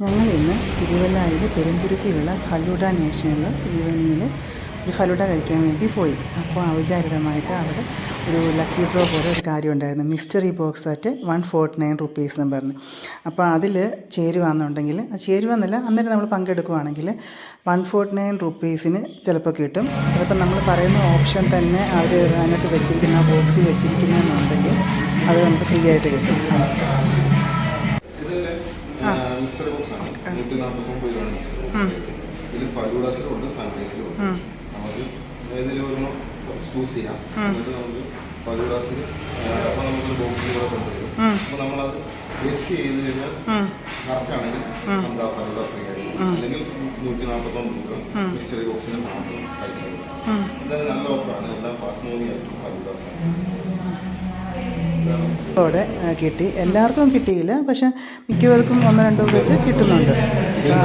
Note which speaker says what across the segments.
Speaker 1: ഞങ്ങൾ ഇന്ന് തിരുവല്ലായിലെ പെരുന്തുരുത്തിയുള്ള ഫലൂഡ നേഷനിൽ ഈവനിങ്ങിൽ ഒരു ഫലൂഡ കഴിക്കാൻ വേണ്ടി പോയി. അപ്പോൾ ഔചാരികമായിട്ട് അവിടെ ഒരു ലക്കി ഡ്രോ പോലെ ഒരു കാര്യം ഉണ്ടായിരുന്നു. Mystery box at one forty nine rupees എന്ന് പറഞ്ഞു. അപ്പോൾ അതിൽ ചേരുവാന്നുണ്ടെങ്കിൽ ചേരുവാന്നല്ല അന്നേരം നമ്മൾ പങ്കെടുക്കുവാണെങ്കിൽ വൺ ഫോർട്ടി നയൻ റുപ്പീസിന് ചിലപ്പോൾ കിട്ടും. ചിലപ്പോൾ നമ്മൾ പറയുന്ന ഓപ്ഷൻ തന്നെ അവർ അതിനകത്ത് വെച്ചിരിക്കുന്ന ബോക്സിൽ വെച്ചിരിക്കുന്നതെന്നുണ്ടെങ്കിൽ അത് നമുക്ക് ഫ്രീ ആയിട്ട് കിട്ടും.
Speaker 2: മിക്സർ ബോക്സ് ആണ് നൂറ്റി നാൽപ്പത്തൊമ്പത് രൂപയാണ് മിക്സർ ഇതിൽ ഫലൂഡാസിലും ഉണ്ട് സാനിറ്റൈസറും ഉണ്ട്. നമുക്ക് ഏതെങ്കിലും ഒരെണ്ണം ചൂസ് ചെയ്യാം. എന്നിട്ട് നമുക്ക് ഫലൂഡാസിൽ അപ്പോൾ നമുക്കൊരു ബോക്സിൽ കൂടെ കൊണ്ടുവരും. അപ്പോൾ നമ്മളത് എസ് ചെയ്ത് കഴിഞ്ഞാൽ കറക്റ്റ് ആണെങ്കിൽ നമുക്ക് ആ ഫലൂഡ ഫ്രീ ആയിരിക്കും. അല്ലെങ്കിൽ നൂറ്റി നാൽപ്പത്തൊമ്പത് രൂപ മിക്സറി ബോക്സിന് മാത്രം പൈസ. എന്തായാലും നല്ല ഓഫറാണ് എല്ലാം ഫാസ്റ്റ് മൂവിംഗ് ആയിട്ടും ഫലൂഡാസാണ് ഇതാണ് മിക്സറി
Speaker 1: അവിടെ കിട്ടി. എല്ലാവർക്കും കിട്ടിയില്ല പക്ഷെ മിക്കവർക്കും ഒന്ന് രണ്ടോ വെച്ച് കിട്ടുന്നുണ്ട്.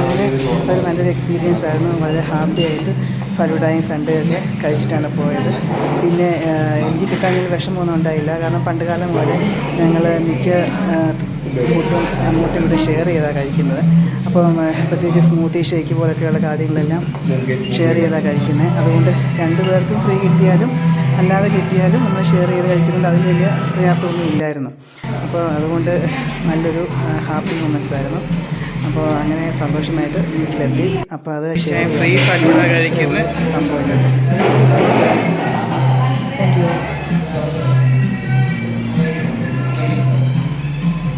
Speaker 1: അങ്ങനെ ഒരു നല്ലൊരു എക്സ്പീരിയൻസ് ആയിരുന്നു. വളരെ ഹാപ്പി ആയിട്ട് ഫലൂഡായും സൺഡേ ഒക്കെ കഴിച്ചിട്ടാണ് പോയത്. പിന്നെ എനിക്ക് കിട്ടാൻ വിഷമമൊന്നും ഉണ്ടായില്ല. കാരണം പണ്ട് കാലം പോലെ ഞങ്ങൾ മിക്ക ഫുഡും അങ്ങോട്ടും ഇങ്ങോട്ടും ഷെയർ ചെയ്താണ് കഴിക്കുന്നത്. അപ്പം പ്രത്യേകിച്ച് സ്മൂത്തി ഷേക്ക് പോലൊക്കെയുള്ള കാര്യങ്ങളെല്ലാം ഷെയർ ചെയ്താണ് കഴിക്കുന്നത്. അതുകൊണ്ട് രണ്ട് പേർക്കും ഫ്രീ കിട്ടിയാലും അല്ലാതെ കിട്ടിയാലും നമ്മൾ ഷെയർ ചെയ്ത് കഴിക്കുന്നുണ്ട്. അതിന് വലിയ പ്രയാസമൊന്നും ഇല്ലായിരുന്നു. അപ്പോൾ അതുകൊണ്ട് നല്ലൊരു ഹാപ്പി മൊമെന്റ്സ് ആയിരുന്നു. അപ്പോൾ അങ്ങനെ സന്തോഷമായിട്ട് വീട്ടിലെത്തി. അപ്പോൾ അത് ഷെയർ
Speaker 3: ഫ്രീ കഴിക്കുന്ന
Speaker 1: സംഭവം